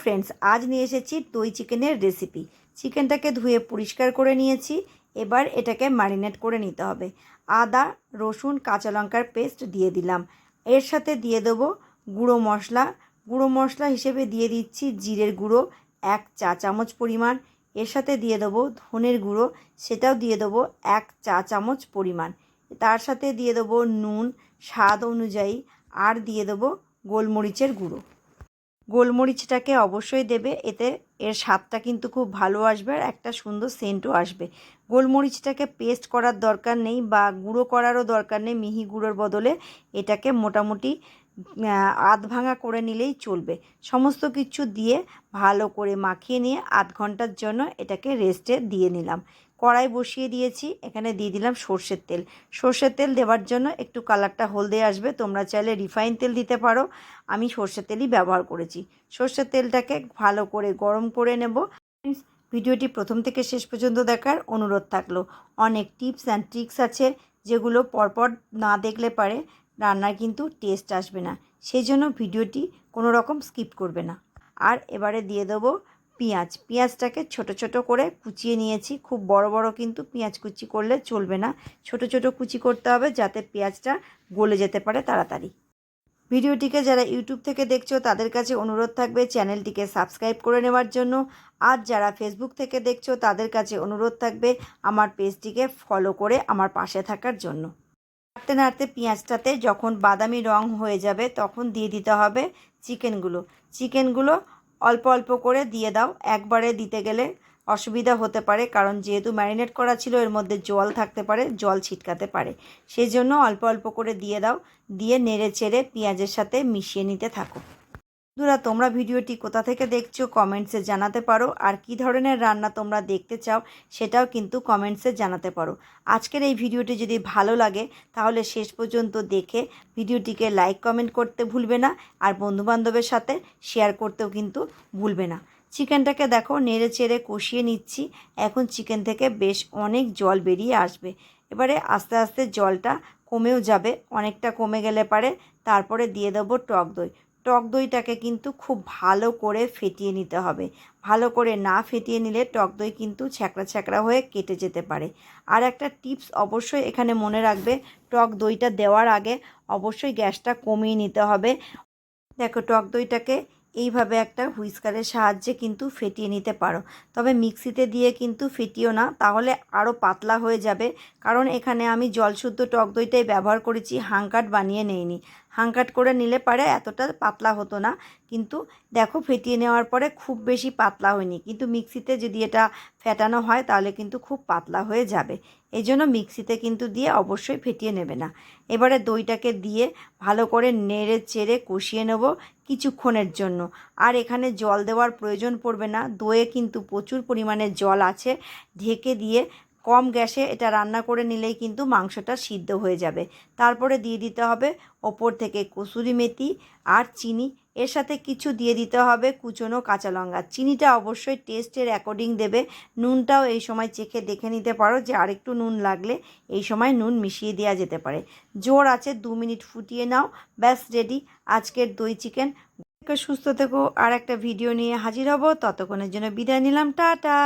Friends আজ নিয়ে এসেছি দই চিকেনের রেসিপি চিকেনটাকে ধুয়ে পরিষ্কার করে নিয়েছি, এবার এটাকে ম্যারিনেট করে নিতে হবে। আদা, রসুন, কাঁচা লঙ্কার পেস্ট দিয়ে দিলাম। এর সাথে দিয়ে দেবো গুঁড়ো মশলা। গুঁড়ো মশলা হিসেবে দিয়ে দিচ্ছি জিরের গুঁড়ো, এক চা চামচ পরিমাণ। এর সাথে দিয়ে দেবো ধনের গুঁড়ো, সেটাও দিয়ে দেবো এক চা চামচ পরিমাণ। তার সাথে দিয়ে দেবো নুন, স্বাদ অনুযায়ী, আর দিয়ে দেবো গোলমরিচের গুঁড়ো। গোলমরিচটাকে অবশ্যই দেবে, এতে এর স্বাদটা কিন্তু খুব ভালো আসবে আর একটা সুন্দর সেন্টও আসবে। গোলমরিচটাকে পেস্ট করার দরকার নেই বা গুঁড়ো করারও দরকার নেই, মিহি গুঁড়োর বদলে এটাকে মোটামুটি আধ ভাঙা করে নিলেই চলবে। সমস্ত কিছু দিয়ে ভালো করে মাখিয়ে নিয়ে আধ ঘণ্টার জন্য এটাকে রেস্টে দিয়ে নিলাম। কড়াই বসিয়ে দিয়েছি, এখানে দিয়ে দিলাম সর্ষের তেল। সর্ষের তেল দেওয়ার জন্য একটু কালারটা হলদে আসবে, তোমরা চাইলে রিফাইন তেল দিতে পারো। আমি সর্ষের তেলই ব্যবহার করেছি। সর্ষের তেলটাকে ভালো করে গরম করে নেব। ভিডিওটি প্রথম থেকে শেষ পর্যন্ত দেখার অনুরোধ থাকল। অনেক টিপস অ্যান্ড ট্রিক্স আছে, যেগুলো পরপর না দেখলে পারে রান্নার কিন্তু টেস্ট আসবে না। সেই জন্য ভিডিওটি কোনো রকম স্কিপ করবে না। আর এবারে দিয়ে দেবো পেঁয়াজ, পেঁয়াজটাকে ছোট ছোট করে কুচিয়ে নিয়েছি। খুব বড় বড় কিন্তু পেঁয়াজ কুচি করলে চলবে না। ছোট ছোট কুচি করতে হবে যাতে পেঁয়াজটা গলে যেতে পারে তাড়াতাড়ি। ভিডিওটিকে যারা ইউটিউব থেকে দেখছ, তাদের কাছে অনুরোধ থাকবে চ্যানেলটিকে সাবস্ক্রাইব করে নেওয়ার জন্য। আর যারা ফেসবুক থেকে দেখছ, তাদের কাছে অনুরোধ থাকবে আমার পেজটিকে ফলো করে আমার পাশে থাকার জন্য। নাড়তে নাড়তে পেঁয়াজটাতে যখন বাদামি রং হয়ে যাবে, তখন দিয়ে দিতে হবে চিকেনগুলো। চিকেনগুলো অল্প অল্প করে দিয়ে দাও। একবারে দিতে গেলে অসুবিধা হতে পারে, কারণ যেহেতু ম্যারিনেট করা ছিল, এর মধ্যে জল থাকতে পারে, জল ছিটকাতে পারে। সেই জন্য অল্প অল্প করে দিয়ে দাও, দিয়ে নেড়ে চেড়ে পেঁয়াজের সাথে মিশিয়ে নিতে থাকো। বন্ধুরা, তোমরা ভিডিওটি কোথা থেকে দেখছ কমেন্টসে জানাতে পারো। আর কি ধরনের রান্না তোমরা দেখতে চাও সেটাও কিন্তু কমেন্টসে জানাতে পারো। আজকের এই ভিডিওটি যদি ভালো লাগে, তাহলে শেষ পর্যন্ত দেখে ভিডিওটিকে লাইক, কমেন্ট করতে ভুলবে না। আর বন্ধুবান্ধবের সাথে শেয়ার করতেও কিন্তু ভুলবে না। চিকেনটাকে দেখো, নেড়ে চেড়ে কষিয়ে নিচ্ছি। এখন চিকেন থেকে বেশ অনেক জল বেরিয়ে আসবে। এবারে আস্তে আস্তে জলটা কমেও যাবে, অনেকটা কমে গেলে পারে। তারপরে দিয়ে দেবো টক দই। টক দইটাকে কিন্তু খুব ভালো করে ফেটিয়ে নিতে হবে। ভালো করে না ফেটিয়ে নিলে টক দই কিন্তু ছ্যাঁকড়া ছ্যাঁকড়া হয়ে কেটে যেতে পারে। আর একটা টিপস অবশ্যই এখানে মনে রাখবে, টক দইটা দেওয়ার আগে অবশ্যই গ্যাসটা কমিয়ে নিতে হবে। দেখো, টক দইটাকে এইভাবে একটা হুইস্কারের সাহায্যে কিন্তু ফেটিয়ে নিতে পারো। তবে মিক্সিতে দিয়ে কিন্তু ফেটিও না, তাহলে আরও পাতলা হয়ে যাবে। কারণ এখানে আমি জলশুদ্ধ টক দইটাই ব্যবহার করেছি হাঙ্কাট বানিয়ে নেইনি। হাঙ্কাট করে নিলে পারে, এতটা পাতলা হতো না। কিন্তু দেখো ফেটিয়ে নেওয়ার পরে খুব বেশি পাতলা হয়নি। কিন্তু মিক্সিতে যদি এটা ফেটানো হয়, তাহলে কিন্তু খুব পাতলা হয়ে যাবে। এই জন্য মিক্সিতে কিন্তু দিয়ে অবশ্যই ফেটিয়ে নেবে না। এবারে দইটাকে দিয়ে ভালো করে নেড়ে চেড়ে কষিয়ে নেব কিছুক্ষণের জন্য। আর এখানে জল দেওয়ার প্রয়োজন পড়বে না। দইয়ে কিন্তু প্রচুর পরিমাণে জল আছে। ঢেকে দিয়ে কম গ্যাসে এটা রান্না করে নিলেই কিন্তু মাংসটা সিদ্ধ হয়ে যাবে। তারপরে দিয়ে দিতে হবে ওপর থেকে কসুরি মেথি আর চিনি। এর সাথে কিছু দিয়ে দিতে হবে কুচনো কাঁচা লঙ্কা। চিনিটা অবশ্যই টেস্টের অ্যাকর্ডিং দেবে। নুনটাও এই সময় চেখে দেখে নিতে পারো যে আরেকটু নুন লাগলে এই সময় নুন মিশিয়ে দেওয়া যেতে পারে। জোর আছে দু মিনিট ফুটিয়ে নাও। ব্যাস, রেডি। আজকের দই চিকেন। সুস্থ থেকো। আর একটা ভিডিও নিয়ে হাজির হব। ততক্ষণের জন্য বিদায় নিলাম। টাটা!